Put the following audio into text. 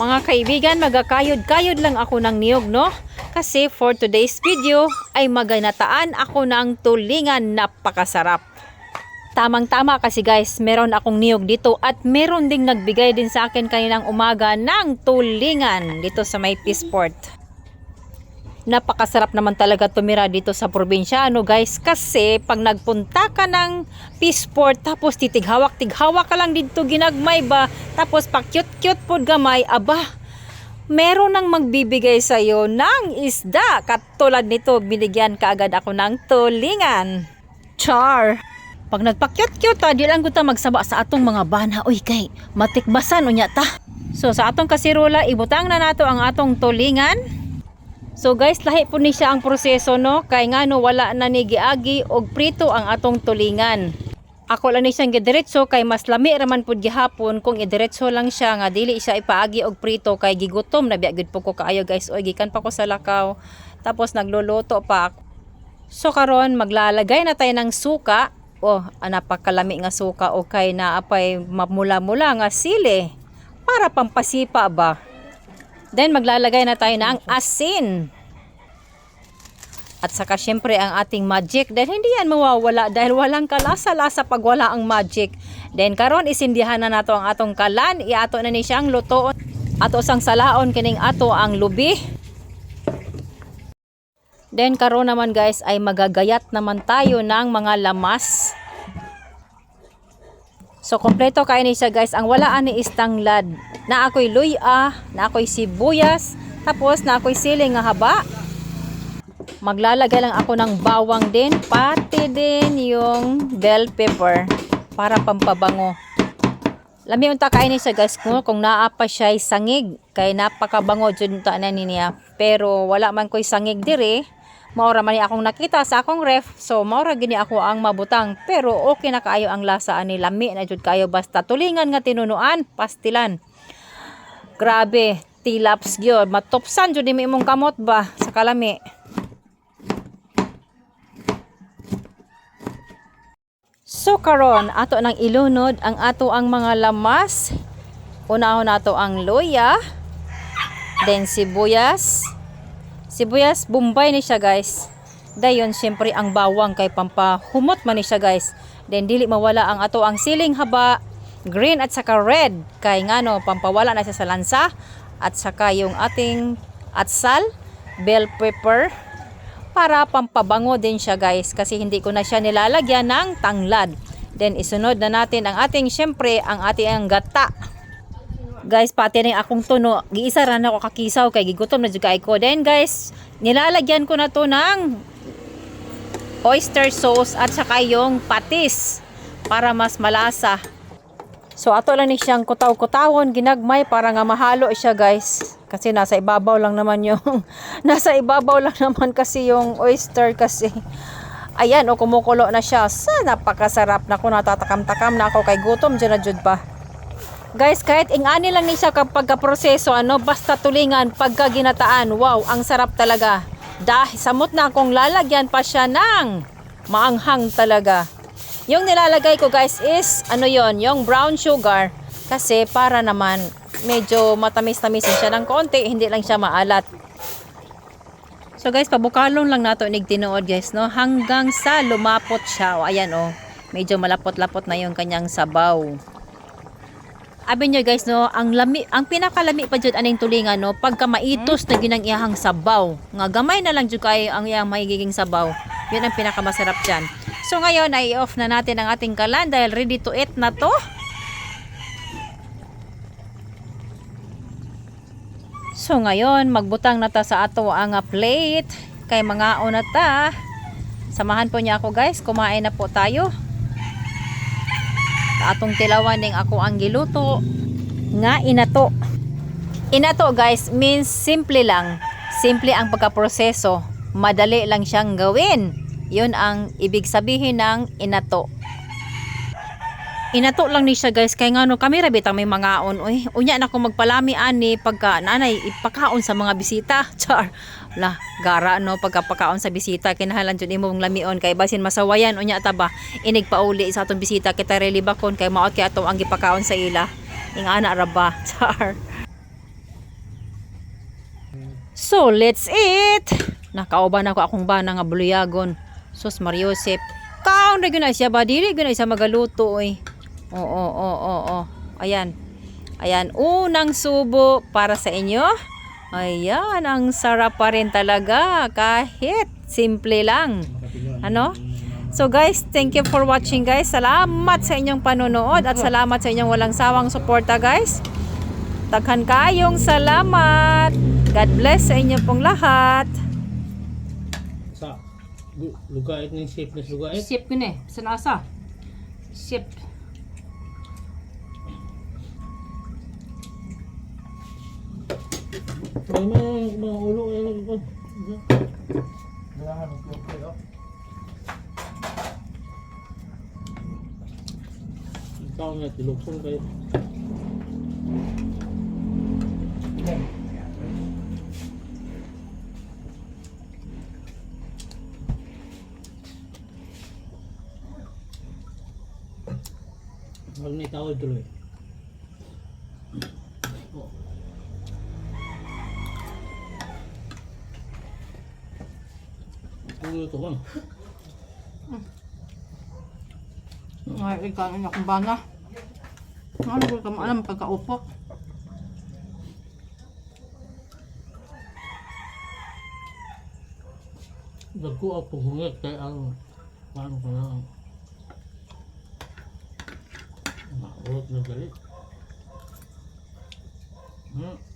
Mga kaibigan, magakayod-kayod lang ako ng niyog, no? Kasi for today's video ay maganataan ako ng tulingan napakasarap. Tamang-tama kasi guys, meron akong niyog dito at meron ding nagbigay din sa akin kaninang umaga ng tulingan dito sa may Peaceport. Napakasarap naman talaga tumira dito sa probinsya, ano guys? Kasi pag nagpunta ka ng Peaceport, tapos titighawak-tighawak ka lang dito ginagmay ba, tapos pa cute-cute po gamay, aba, meron nang magbibigay sa'yo ng isda. Katulad nito, binigyan kaagad ako ng tulingan. Char! Pag nagpa-cute-cute ta, di lang ta magsaba sa atong mga bana. Uy, kay, matikbasan unya ta. So, sa atong kasirola, ibutang na nato ang atong tulingan. So guys, lahi po ni siya ang proseso no, kay nga no wala na ni giagi og prito ang atong tulingan. Ako lang ni siyang gidiretso kay mas lami raman pud gihapon kung idiretso lang siya nga dili siya ipaagi og prito kay gigutom na biya gud po ko kaayo guys. Oy, gikan pa ko sa lakaw. Tapos nagluluto pa. So karon maglalagay na tayo ng suka. Oh, napakalami nga suka o kay naapay mamula-mula nga sili para pampasipa ba. Then maglalagay na tayo ng asin. At saka syempre ang ating magic dahil hindi yan mawawala dahil walang kalasa-lasa pag wala ang magic. Then karon isindihan na nato ang atong kalan, iato na ni siyang lutoon. Ato sang salaon kining ato ang lubi. Then karon naman guys ay magagayat naman tayo ng mga lamas. So kompleto kay ni siya guys. Ang wala ani is tanglad. Na ako'y luya, na ako'y sibuyas, tapos na ako'y siling nga haba. Maglalagay lang ako ng bawang din, pati din yung bell pepper para pampabango. Lami unta kay ni siya guys kung, kung naa pa siya sangig kay napakabango jud ta na niya. Pero wala man ko'y sangig dire. Maura man ni akong nakita sa akong ref. So maura gini ako ang mabutang. Pero okay na kaayo ang lasa ani lami na jud kayo basta tulingan nga tinunuan, pastilan. Grabe, tilaps gyud. Matopsan jud mi imong kamot ba sa kalami. So karon ato nang ilunod ang ato ang mga lamas. Unahon nato ang loya, then sibuyas. Sibuyas Bombay ni siya guys. Dayon syempre ang bawang kay pampahumot man ni siya guys. Then dili mawala ang ato ang siling haba, green at saka red kay ngano pampawala na siya sa lansa at saka yung ating atsal, bell pepper para pampabango din siya guys kasi hindi ko na siya nilalagyan ng tanglad. Then isunod na natin ang ating syempre ang ating gata. Guys, pati rin akong tuno, giisa ran ako kakisaw kay gigutom na jud ko. Then guys, nilalagyan ko na to ng oyster sauce at saka yung patis para mas malasa. So ato lang ni siyang kutaw-kutawon ginagmay para nga mahalo siya guys. Kasi nasa ibabaw lang naman yung nasa ibabaw lang naman kasi yung oyster kasi. Ayan o kumukulo na siya. Sa napakasarap na ko natatakam-takam na ako kay gutom dyan na jud pa. Guys, kahit ingani lang ni siya kapag proseso, ano, basta tulingan, pagka ginataan, wow, ang sarap talaga. Dahil samot na akong lalagyan pa siya ng maanghang talaga. Yung nilalagay ko guys is, ano yon yung brown sugar. Kasi para naman, medyo matamis-tamisin siya ng konti, hindi lang siya maalat. So guys, pabukalon lang nato nig tinuod guys, no? Hanggang sa lumapot siya. O, ayan oh. Medyo malapot-lapot na yung kanyang sabaw. Abi nyo guys no, ang lami, ang pinakalami pa jud aning tulingan no, pagka maitos na ginang iyahang sabaw. Nga gamay na lang jud kay ang iyang magiging sabaw. Yun ang pinakamasarap diyan. So ngayon ay off na natin ang ating kalan dahil ready to eat na to. So ngayon, magbutang na ta sa ato ang plate. Kay mga una ta. Samahan po niya ako guys, kumain na po tayo. Atong tilawan ning ako ang giluto nga inato. Inato guys means simple lang. Simple ang pagkaproseso. Madali lang siyang gawin. Yun ang ibig sabihin ng inato. Inato lang ni siya guys. Kay ngano kami ra bitang may mga on. Oy unya na ko magpalami ani pagka nanay ipakaon sa mga bisita. Char. La gara no pagkapakaon sa bisita. Kinahanglan jud imong lamion kay basin masawayan unya ta ba? Inig pauli sa atong bisita. Kita relibakon kay maot kay ato ang gipakaon sa ila. Ing ana ra ba? Char. So, let's eat! Nakauban ako akong bana nga buluyagon. Sus Mariosep. Kaon na na siya ba? Dili na siya magaluto eh. Oo, oo, oo, oo. Ayan. Ayan, unang subo para sa inyo. Ayan, ang sarap pa rin talaga. Kahit simple lang. Ano? So guys, thank you for watching guys. Salamat sa inyong panonood at salamat sa inyong walang sawang suporta guys. Taghan kayong salamat. God bless sa inyo pong lahat. Sa lu- lugait ni shape na lugait. Sip ko na eh. Sanasa. Sip. May mga mga ulo ay ko. Ikaw nga tilukson kayo. Huwag na itawag tuloy. Ulo ito kan. Ay, ikaw na akong bana. Ano ko ka maalam pagkaupok? Nagko ako hungit kay ang paano ko na Maurot na galit. Hmm.